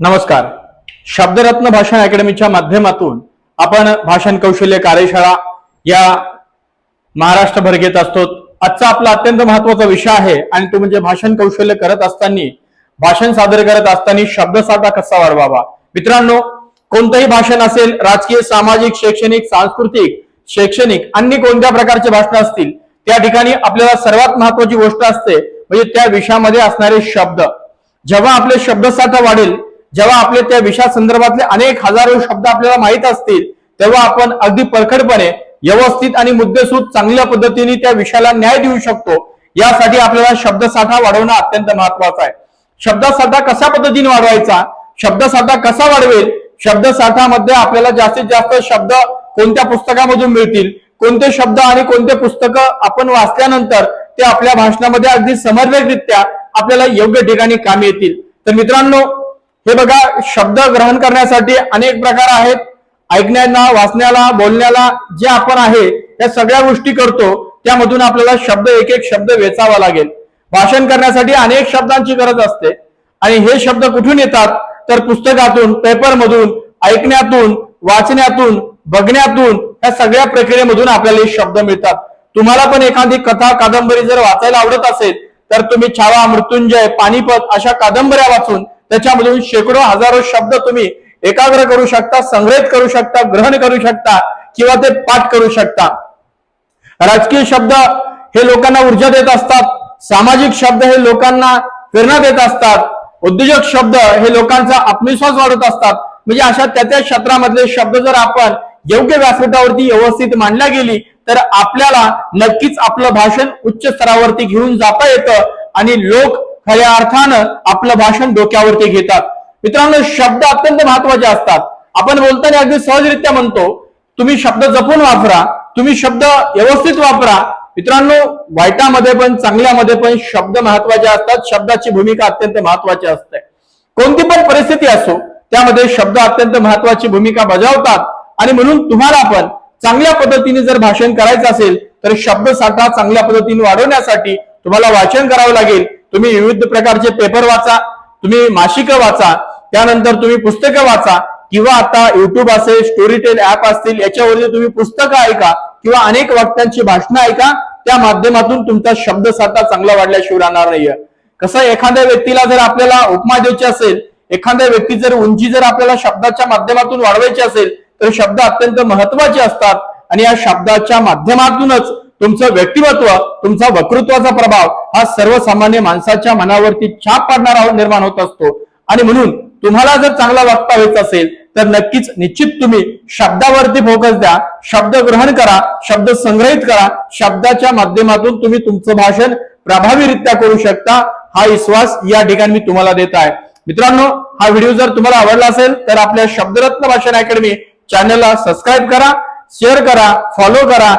नमस्कार. शब्दरत्न भाषण अकॅडमीच्या माध्यमातून आपण भाषण कौशल्य कार्यशाळा या महाराष्ट्रभर घेत असतो. आजचा आपला अत्यंत महत्त्वाचा विषय आहे आणि तो म्हणजे भाषण कौशल्य करत असताना भाषण सादर करत असताना शब्दसाठा कसा वाढवावा? मित्रांनो कोणतंही भाषण असेल राजकीय सामाजिक शैक्षणिक सांस्कृतिक शैक्षणिक अन्य कोणत्या प्रकारचे भाषण असतील त्या ठिकाणी आपल्याला सर्वात महत्वाची गोष्ट असते म्हणजे त्या विषयामध्ये असणारे शब्द. जेव्हा आपले शब्दसाठा वाढेल जेव्हा आपले त्या विषया संदर्भातले अनेक हजारो शब्द आपल्याला माहीत असतील तेव्हा आपण अगदी परखडपणे व्यवस्थित आणि मुद्देसूद चांगल्या पद्धतीने त्या विषयाला न्याय देऊ शकतो यासाठी आपल्याला शब्दसाठा वाढवणं अत्यंत महत्वाचं आहे. शब्दसाठा कशा पद्धतीने वाढवायचा? शब्दसाठा कसा वाढवेल? शब्दसाठामध्ये आपल्याला जास्तीत जास्त शब्द कोणत्या पुस्तकामधून मिळतील? कोणते शब्द आणि कोणते पुस्तक आपण वाचल्यानंतर ते आपल्या भाषणामध्ये अगदी समर्पकरित्या आपल्याला योग्य ठिकाणी कामी येतील? तर मित्रांनो हे बघा शब्द ग्रहण करण्यासाठी अनेक प्रकार आहेत. ऐकण्याला वाचण्याला बोलण्याला जे आपण आहे या सगळ्या गोष्टी करतो त्यामधून आपल्याला शब्द एक एक शब्द वेचावा लागेल. भाषण करण्यासाठी अनेक शब्दांची गरज असते. आणि हे शब्द कुठून येतात? तर पुस्तकातून पेपरमधून ऐकण्यातून वाचण्यातून बघण्यातून या सगळ्या प्रक्रियेमधून आपल्याला हे शब्द मिळतात. तुम्हाला पण एखादी कथा कादंबरी जर वाचायला आवडत असेल तर तुम्ही छावा मृत्युंजय पानिपत अशा कादंबऱ्या वाचून त्याच्यामधून शेकडो हजारो शब्द तुम्ही एकाग्र करू शकता संग्रहित करू शकता ग्रहण करू शकता किंवा ते पाठ करू शकता. राजकीय शब्द हे लोकांना ऊर्जा देत असतात सामाजिक शब्द हे लोकांना प्रेरणा देत असतात उद्योजक शब्द हे लोकांचा आत्मविश्वास वाढवत असतात. म्हणजे अशा त्या त्या क्षेत्रामधले शब्द जर आपण योग्य व्यासपीठावरती व्यवस्थित मांडल्या गेली तर आपल्याला नक्कीच आपलं भाषण उच्च स्तरावरती घेऊन जाता येतं आणि लोक खऱ्या अर्थानं आपलं भाषण डोक्यावरती घेतात. मित्रांनो शब्द अत्यंत महत्त्वाचे असतात. आपण बोलताना अगदी सहजरित्या म्हणतो तुम्ही शब्द जपून वापरा तुम्ही शब्द व्यवस्थित वापरा. मित्रांनो वाईटामध्ये पण चांगल्यामध्ये पण शब्द महत्त्वाचे असतात. शब्दाची भूमिका अत्यंत महत्वाची असते. कोणती पण परिस्थिती असो त्यामध्ये शब्द अत्यंत महत्वाची भूमिका बजावतात. आणि म्हणून तुम्हाला पण चांगल्या पद्धतीने जर भाषण करायचं असेल तर शब्द साठा चांगल्या पद्धतीने वाढवण्यासाठी तुम्हाला वाचन करावं लागेल. तुम्ही विविध प्रकारचे पेपर वाचा तुम्ही मासिकं वाचा त्यानंतर तुम्ही पुस्तकं वाचा किंवा आता युट्यूब असेल स्टोरी टेल ऍप असतील याच्यावरती तुम्ही पुस्तकं ऐका किंवा अनेक वक्त्यांची भाषणं ऐका त्या माध्यमातून तुमचा शब्दसाठा चांगला वाढल्याशिवाय राहणार नाहीये. कसं एखाद्या व्यक्तीला जर आपल्याला उपमा द्यायची असेल एखाद्या व्यक्ती जर उंची जर आपल्याला शब्दाच्या माध्यमातून वाढवायची असेल तर शब्द अत्यंत महत्त्वाचे असतात. आणि या शब्दाच्या माध्यमातूनच तुमचं व्यक्तिमत्व तुमचा वक्तृत्वाचा प्रभाव हा सर्वसामान्य माणसाच्या मनावरती छाप पाडणारा हो- निर्माण होत असतो. आणि म्हणून तुम्हाला जर चांगला वक्ता व्हायचा असेल तर नक्कीच निश्चित तुम्ही शब्दावरती फोकस द्या शब्द ग्रहण करा शब्द संग्रहित करा शब्दाच्या माध्यमातून तुम्ही तुमचं भाषण प्रभावीरित्या करू शकता. हा विश्वास या ठिकाणी मी तुम्हाला देत आहे. मित्रांनो हा व्हिडिओ जर तुम्हाला आवडला असेल तर आपल्या शब्दरत्न भाषण अकॅडमी चॅनलला सबस्क्राईब करा शेअर करा फॉलो करा.